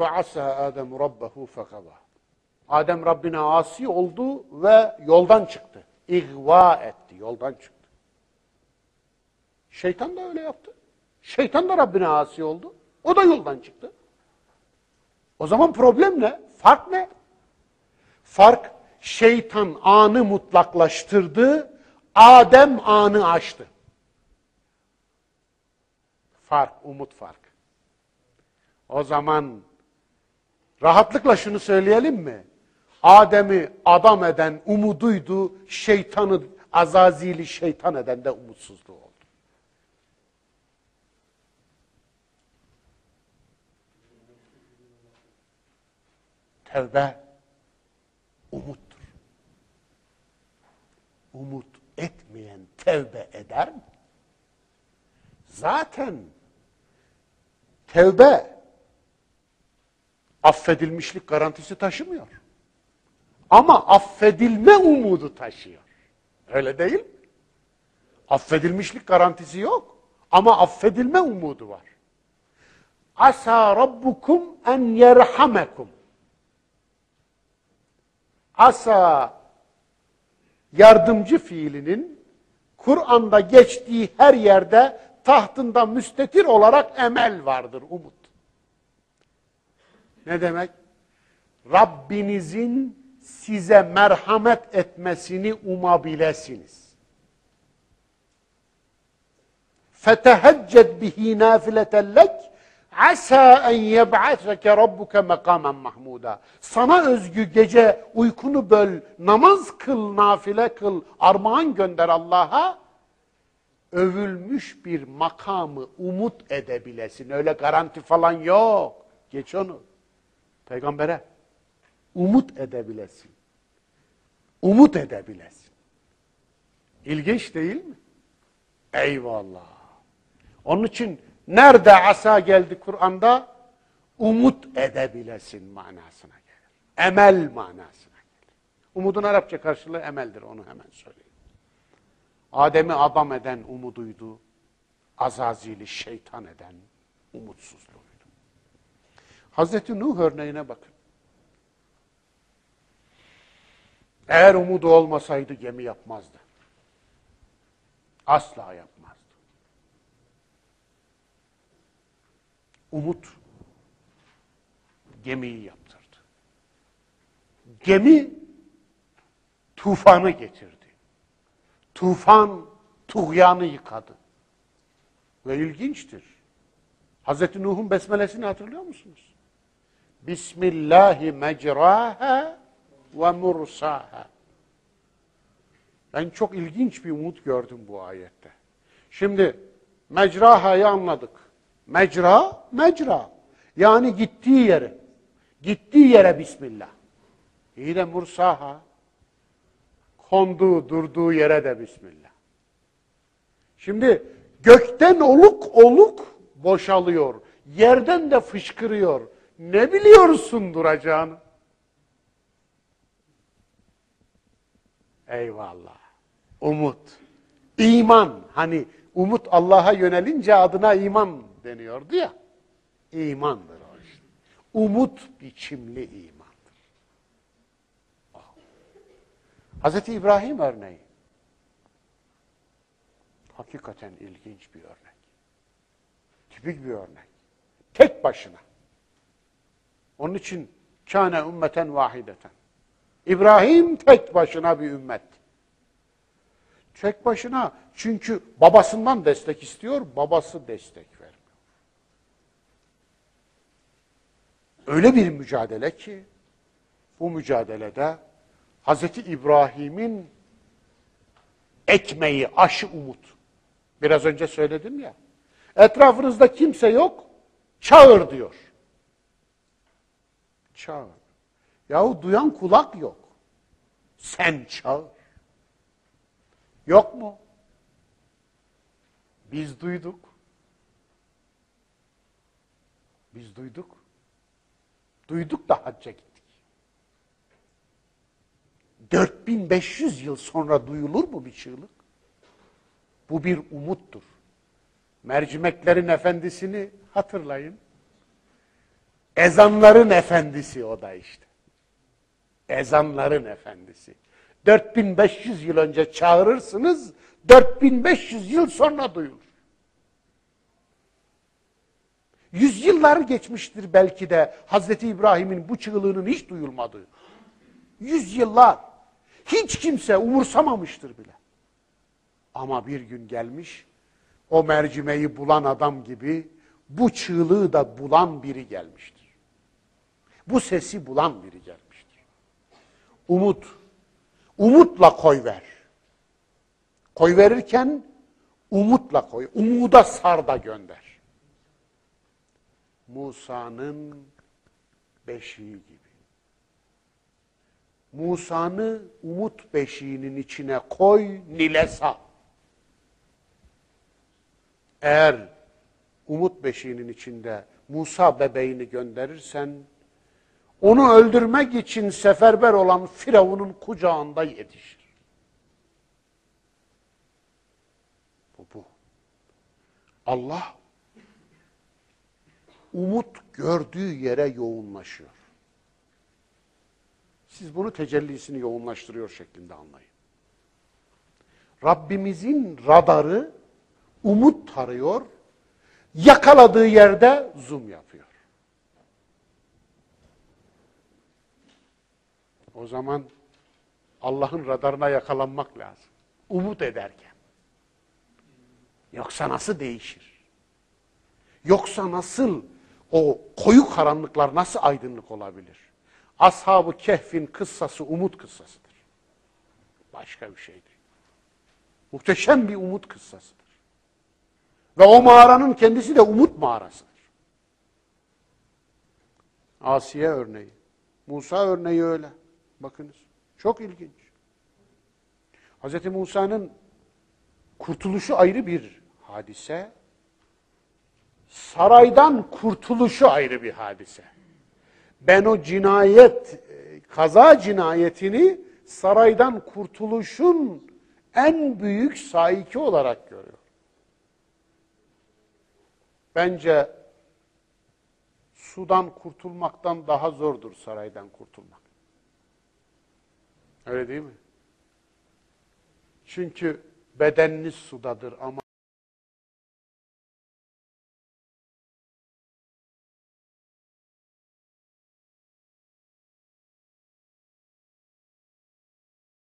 Ve asa Adem rabbehu fekava. Adem Rabbine asi oldu ve yoldan çıktı. İgva etti, yoldan çıktı. Şeytan da öyle yaptı. Şeytan da Rabbine asi oldu. O da yoldan çıktı. O zaman problem ne? Fark ne? Fark şeytan anı mutlaklaştırdı, Adem anı açtı. Fark, umut fark. O zaman rahatlıkla şunu söyleyelim mi? Adem'i adam eden umuduydu, şeytanı, azazili şeytan eden de umutsuzluğu oldu. Tevbe umuttur. Umut etmeyen tevbe eder mi? Zaten tevbe affedilmişlik garantisi taşımıyor. Ama affedilme umudu taşıyor. Öyle değil mi? Affedilmişlik garantisi yok. Ama affedilme umudu var. Asa rabbukum en yerhamekum. Asa yardımcı fiilinin Kur'an'da geçtiği her yerde tahtında müstetir olarak emel vardır, umut. Ne demek? Rabbinizin size merhamet etmesini umabilesiniz. Fetehecced bihi nafileten lek Asa en yeb'ateke rabbuke makamen mahmuda. Sana özgü gece uykunu böl, namaz kıl, nafile kıl, armağan gönder Allah'a. Övülmüş bir makamı umut edebilesin. Öyle garanti falan yok. Geç onu. Peygambere umut edebilesin. Umut edebilesin. İlginç değil mi? Eyvallah. Onun için Nerede asa geldi Kur'an'da? Umut edebilesin manasına gelir. Emel manasına gelir. Umudun Arapça karşılığı emeldir onu hemen söyleyeyim. Adem'i adam eden umuduydu. Azazil'i şeytan eden umutsuzluğuydu. Hazreti Nuh örneğine bakın. Eğer umudu olmasaydı gemi yapmazdı. Asla yapmaz. umut gemiyi yaptırdı. Gemi tufanı getirdi. Tufan tuğyanı yıkadı. Ve ilginçtir. Hazreti Nuh'un besmelesini hatırlıyor musunuz? Bismillahi mecraha ve mursaha. Ben çok ilginç bir umut gördüm bu ayette. Şimdi mecraha'yı anladık. Mecra, mecra. Yani gittiği yere. Gittiği yere Bismillah. İyi de mursaha. Konduğu, durduğu yere de Bismillah. Şimdi gökten oluk oluk boşalıyor. Yerden de fışkırıyor. Ne biliyorsun duracağını? Eyvallah. Umut. İman. Hani umut Allah'a yönelince adına iman deniyordu ya. İmandır o işte. Umut biçimli imandır. Oh. Hazreti İbrahim örneği. Hakikaten ilginç bir örnek. Tipik bir örnek. Tek başına. Onun için kâne ümmeten vahideten. İbrahim tek başına bir ümmet. Tek başına çünkü babasından destek istiyor, babası destek öyle bir mücadele ki bu mücadelede Hazreti İbrahim'in ekmeği, aşı umut. Biraz önce söyledim ya. Etrafınızda kimse yok, çağır diyor. Çağır. Yahu duyan kulak yok. Sen çağır. Yok mu? Biz duyduk. Biz duyduk. Duyduk da hacca gittik. 4500 yıl sonra duyulur mu bir çığlık? Bu bir umuttur. Mercimeklerin efendisini hatırlayın. Ezanların efendisi o da işte. Ezanların efendisi. 4500 yıl önce çağırırsınız, 4500 yıl sonra duyulur. Yüzyıllar geçmiştir belki de Hazreti İbrahim'in bu çığlığının hiç duyulmadığı. Yüzyıllar. Hiç kimse umursamamıştır bile. Ama bir gün gelmiş, o mercimeği bulan adam gibi bu çığlığı da bulan biri gelmiştir. Bu sesi bulan biri gelmiştir. Umut. Umutla koy ver. Koy verirken umutla koy. Umuda sar da gönder. Musa'nın beşiği gibi. Musa'nı umut beşiğinin içine koy, Nil'e sal. Eğer umut beşiğinin içinde Musa bebeğini gönderirsen, onu öldürmek için seferber olan Firavun'un kucağında yetişir. Bu bu. Allah umut gördüğü yere yoğunlaşıyor. Siz bunu tecellisini yoğunlaştırıyor şeklinde anlayın. Rabbimizin radarı umut tarıyor, yakaladığı yerde zoom yapıyor. O zaman Allah'ın radarına yakalanmak lazım. Umut ederken. Yoksa nasıl değişir? Yoksa nasıl o koyu karanlıklar nasıl aydınlık olabilir? Ashab-ı Kehf'in kıssası umut kıssasıdır. Başka bir şey değil. Muhteşem bir umut kıssasıdır. Ve o mağaranın kendisi de umut mağarasıdır. Asiye örneği. Musa örneği öyle. Bakınız. Çok ilginç. Hz. Musa'nın kurtuluşu ayrı bir hadise. Saraydan kurtuluşu ayrı bir hadise. Ben o cinayet, kaza cinayetini saraydan kurtuluşun en büyük saiki olarak görüyor. Bence sudan kurtulmaktan daha zordur saraydan kurtulmak. Öyle değil mi? Çünkü bedeniniz sudadır ama